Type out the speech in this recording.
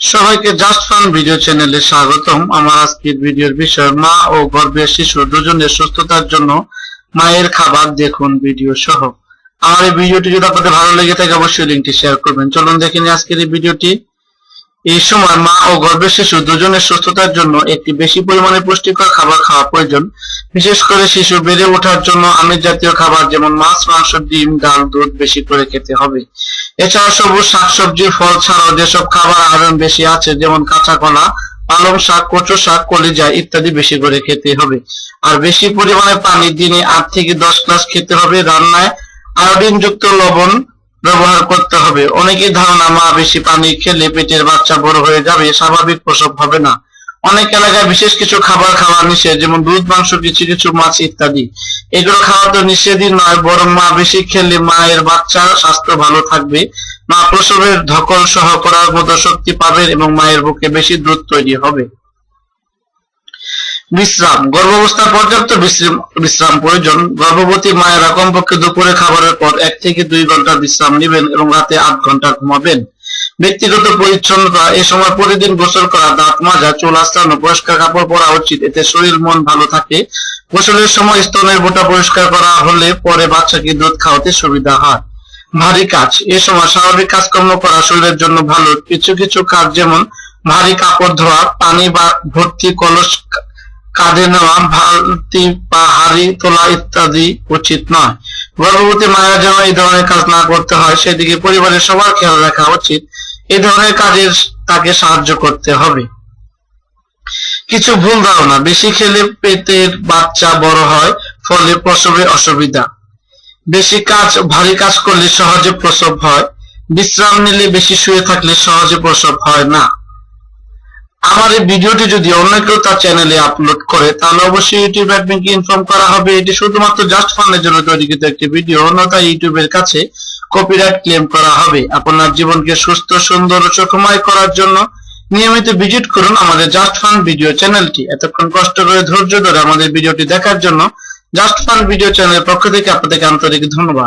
সবাইকে just fun video চ্যানেলে স্বাগতম। আমার আজকের ভিডিওর বিষয়, মা ও গর্ভের শিশু দুজনের সুস্থতার জন্য মায়ের খাবার দেখুন ভিডিও সহ। আমার এই ভিডিওটি যদি আপনাদের ভালো লেগে থাকে, অবশ্যই লিঙ্কটি শেয়ার করবেন। চলুন দেখে নিই আজকের এই ভিডিওটি। এই সময় মা ও গর্ভের শিশু দুজনের সুস্থতার জন্য একটি বেশি পরিমাণে পুষ্টিকর খাবার খাওয়া প্রয়োজন। বিশেষ করে শিশু বেড়ে ওঠার জন্য আমিষ জাতীয় খাবার, যেমন মাছ, মাংস, ডিম, ডাল, দুধ বেশি করে খেতে হবে। এছাড়া সবুজ শাকসবজি, ফল ছাড়াও যেসব খাবার আয়রন বেশি আছে, যেমন কাঁচা কলা, পালং শাক, কচু শাক, কলিজা ইত্যাদি বেশি করে খেতে হবে। আর বেশি পরিমাণে পানি দিনে আট থেকে দশ গ্লাস খেতে হবে। রান্নায় আয়োডিন যুক্ত লবণ ব্যবহার করতে হবে। অনেকের ধারণা, মা, বেশি পানি খেলে পেটের বাচ্চা বড় হয়ে যাবে, স্বাভাবিক প্রসব হবে না। অনেক এলাকায় বিশেষ কিছু খাবার খাওয়া নিষেধ, যেমন দুধ, মাংস, কিছু কিছু মাছ ইত্যাদি। এগুলো খাওয়া তো নিষেধই নয়, বরং মা বেশি খেলে মায়ের বাচ্চা স্বাস্থ্য ভালো থাকবে। মা প্রসবের ধকল সহ করার মতো শক্তি পাবেন এবং মায়ের বুকে বেশি দুধ তৈরি হবে। বিশ্রাম। গর্ভাবস্থায় পর্যাপ্ত বিশ্রাম প্রয়োজন। গর্ভবতী মায়েরা কমপক্ষে দুপুরে খাবারের পর এক থেকে দুই ঘণ্টা বিশ্রাম নেবেন এবং রাতে আট ঘণ্টা ঘুমাবেন। ব্যক্তিগত পরিচ্ছন্নতা, এ সময় প্রতিদিন গোসল করা, দাঁত মাজা, চুল আঁচড়ানো পরিষ্কার কাপড় পরা উচিত। এতে শরীর, মন ভালো থাকে। গোসলের সময় স্তনের বোটা পরিষ্কার করা হলে পরে বাচ্চাকে দুধ খাওয়াতে সুবিধা হয়। ভারী কাজ। এ সময় স্বাভাবিক কাজকর্ম করা শরীরের জন্য ভালো। কিছু কিছু কাজ যেমন ভারী কাপড় ধোয়া, পানি বা ভর্তি কলস কাঁধে নেওয়া, বালতি বা হাড়ি তোলা ইত্যাদি উচিত নয়। গর্ভবতী মায়েরা যেন এই ধরনের কাজ না করতে হয়, সেদিকে পরিবারের সবার খেয়াল রাখা উচিত। এই ধরনের কাজের তাকে সাহায্য করতে হবে। কিছু ভুল ধারণা, বেশি খেলে পেটের বাচ্চা বড় হয়, ফলে প্রসবে অসুবিধা। বেশি কাজ, ভারী কাজ করলে সহজে প্রসব হয়, বিশ্রাম নিলে বেশি শুয়ে থাকলে সহজে প্রসব হয় না। আমার এই ভিডিওটি যদি অন্য কেউ তার চ্যানেলে আপলোড করে, তাহলে অবশ্যই ইউটিউব অ্যাডমিনকে ইনফর্ম করা হবে। এটি শুধুমাত্র জাস্ট ফানের জন্য তৈরিকৃত একটি ভিডিও অন্যথায় ইউটিউবের কাছে কপিরাইট ক্লেম করা হবে। আপনার জীবনকে সুস্থ, সুন্দর ও সুখময় করার জন্য নিয়মিত ভিজিট করুন আমাদের জাস্ট ফান ভিডিও চ্যানেলটি এতক্ষণ কষ্ট করে ধৈর্য ধরে আমাদের ভিডিওটি দেখার জন্য জাস্ট ফান ভিডিও চ্যানেলের পক্ষ থেকে আপনাদেরকে আন্তরিক ধন্যবাদ।